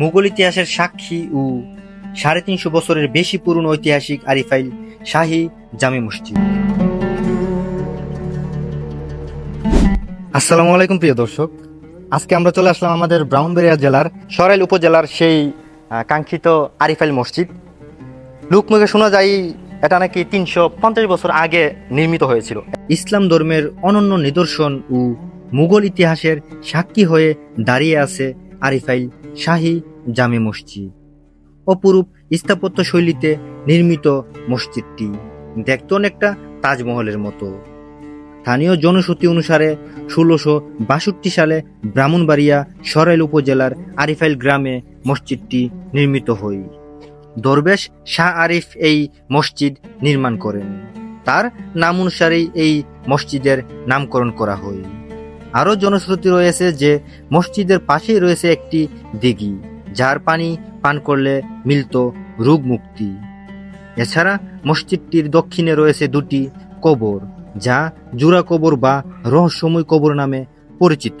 মুঘল ইতিহাসের সাক্ষী ও সাড়ে তিনশো বছরের বেশি পুরনো ঐতিহাসিক আরিফাইল শাহী জামি মসজিদ। আসসালামু আলাইকুম প্রিয় দর্শক। আজকে আমরা চলে আসলাম আমাদের ব্রাহ্মণবাড়িয়া জেলার সরাইল উপজেলার সেই কাঙ্ক্ষিত আরিফাইল মসজিদ। লোকমুখে শোনা যায় এটা নাকি তিনশো পঞ্চাশ বছর আগে নির্মিত হয়েছিল। ইসলাম ধর্মের অনন্য নিদর্শন ও মুঘল ইতিহাসের সাক্ষী হয়ে দাঁড়িয়ে আছে আরিফাইল শাহী জামে মসজিদ অপরূপ স্থাপত্য শৈলীতে নির্মিত মসজিদটি দেখতে অনেকটা তাজমহলের মতো। স্থানীয় জনশ্রুতি অনুসারে ষোলোশো বাষট্টি সালে ব্রাহ্মণবাড়িয়া সরাইল উপজেলার আরিফাইল গ্রামে মসজিদটি নির্মিত হয়। দরবেশ শাহ আরিফ এই মসজিদ নির্মাণ করেন। তার নাম অনুসারেই এই মসজিদের নামকরণ করা হয়। আরও জনশ্রুতি রয়েছে যে মসজিদের পাশেই রয়েছে একটি দিঘি, যার পানি পান করলে মিলত রোগ মুক্তি। এছাড়া মসজিদটির দক্ষিণে রয়েছে দুটি কবর, যা জুরা কবর বা রহস্যময় কবর নামে পরিচিত।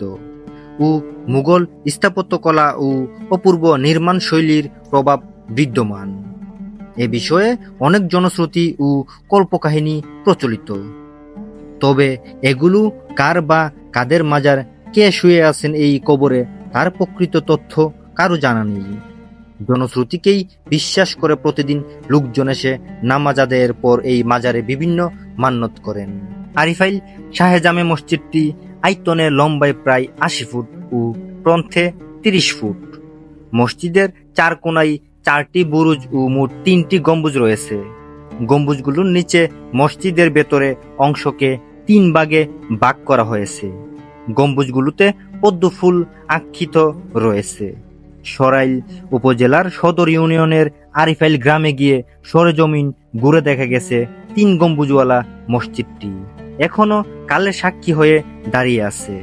ও মুঘল স্থাপত্যকলা ও অপূর্ব নির্মাণ শৈলীর প্রভাব বিদ্যমান। এ বিষয়ে অনেক জনশ্রুতি ও কল্পকাহিনী প্রচলিত। তবে এগুলো কার বা কাদের মাজার কে শুয়ে আছেন এই কবরে, তার প্রকৃত তথ্য কারও জানা নেই। জনশ্রুতিকেই বিশ্বাস করে প্রতিদিন লোকজন এসে নামাজ আদায়ের পর এই মাজারে বিভিন্ন মান্যত করেন। আরিফাইল শাহেজামে মসজিদটি আয়তনে লম্বায় প্রায় আশি ফুট ও প্রন্থে তিরিশ ফুট। মসজিদের চার কোনায় চারটি বুরুজ ও মোট তিনটি গম্বুজ রয়েছে। গম্বুজগুলোর নিচে মসজিদের ভেতরে অংশকে তিন ভাগে ভাগ করা হয়েছে। গম্বুজগুলোতে পদ্ম ফুল আক্ষিত রয়েছে। সরাইল উপজেলার সদর ইউনিয়নের আরিফাইল গ্রামে গিয়ে সরেজমিন ঘুরে দেখা গেছে তিন গম্বুজওয়ালা মসজিদটি। এখনও কালের সাক্ষী হয়ে দাঁড়িয়ে আছে।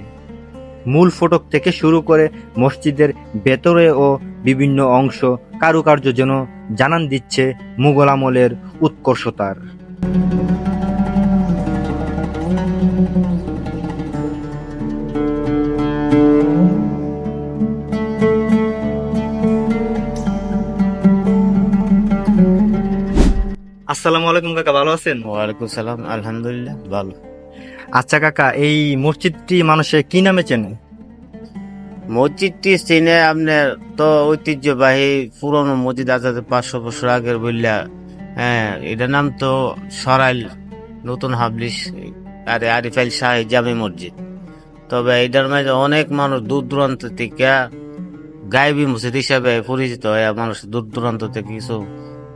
মূল ফটক থেকে শুরু করে মসজিদের ভেতরে ও বিভিন্ন অংশ কারুকার্য যেন জানান দিচ্ছে মুঘল আমলের উৎকর্ষতার। আলাইকুম কাকা ভালো আছেন? ওয়ালাইকুম সালাম আলহামদুলিল্লাহ ভালো। আচ্ছা কাকা এই মসজিদটি মানুষে কি নামে চেনে? মসজিদটি চিনে আপনার তো ঐতিহ্যবাহী পুরনো মসজিদ আছে পাঁচশো বছর আগের বললা হ্যাঁ এটার নাম তো সরাইল নতুন হাবলিশ আরে আরিফাইল শাহ জামি মসজিদ। তবে এটার মাঝে অনেক মানুষ দূর দূরান্ত থেকে গায়েবী মসজিদ হিসাবে পরিচিত হয় মানুষ দূর দূরান্ত থেকে কিছু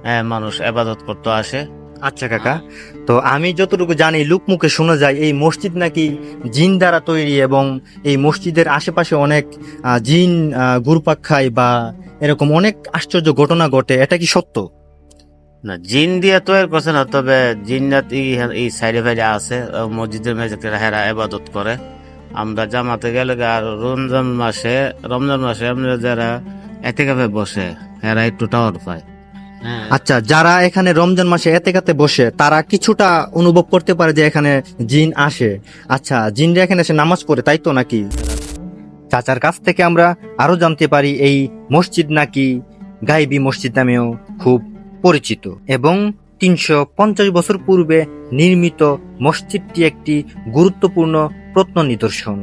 হ্যাঁ, মানুষ আবাদত করতে আসে। আচ্ছা কাকা। তো আমি যতটুকু জানি, লোকমুখে শোনা যায়, এই মসজিদ নাকি জিন দ্বারা তৈরি এবং এই মসজিদের আশেপাশে অনেক জিন ঘুরপাক খায় বা এরকম অনেক আশ্চর্য ঘটনা ঘটে। এটা কি সত্য? না, জিন দিয়ে তৈরি করছে না, তবে জিন্নাত এই- সাইডে ফাইডে আছে মসজিদের মেঝে হেরা এবাদত করে। আমরা জামাতে গেলে আর রমজান মাসে রমজান মাসে আমরা যারা এতে বসে, হেরা একটু টাওয়ার পায়। আচ্ছা যারা এখানে রমজান মাসে এতে কাতে বসে, তারা কিছুটা অনুভব করতে পারে যে এখানে জিন আসে। আচ্ছা জিনরা এখানে এসে নামাজ পড়ে, তাই তো নাকি? চাচার কাছ থেকে আমরা আরও জানতে পারি, এই মসজিদ নাকি গাইবি মসজিদ নামেও খুব পরিচিত। এবং তিনশো পঞ্চাশ বছর পূর্বে নির্মিত মসজিদটি একটি গুরুত্বপূর্ণ প্রত্ন নিদর্শন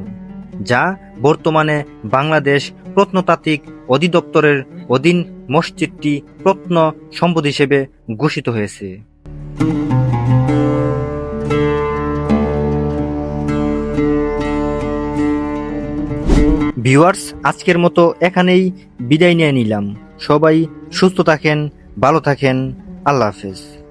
যা বর্তমানে বাংলাদেশ প্রত্নতাত্ত্বিক অধিদপ্তরের অধীন মসজিদটি প্রত্ন সম্পদ হিসেবে ঘোষিত হয়েছে। ভিউয়ার্স, আজকের মতো এখানেই বিদায় নিয়ে নিলাম। সবাই সুস্থ থাকেন, ভালো থাকেন। আল্লাহ হাফেজ।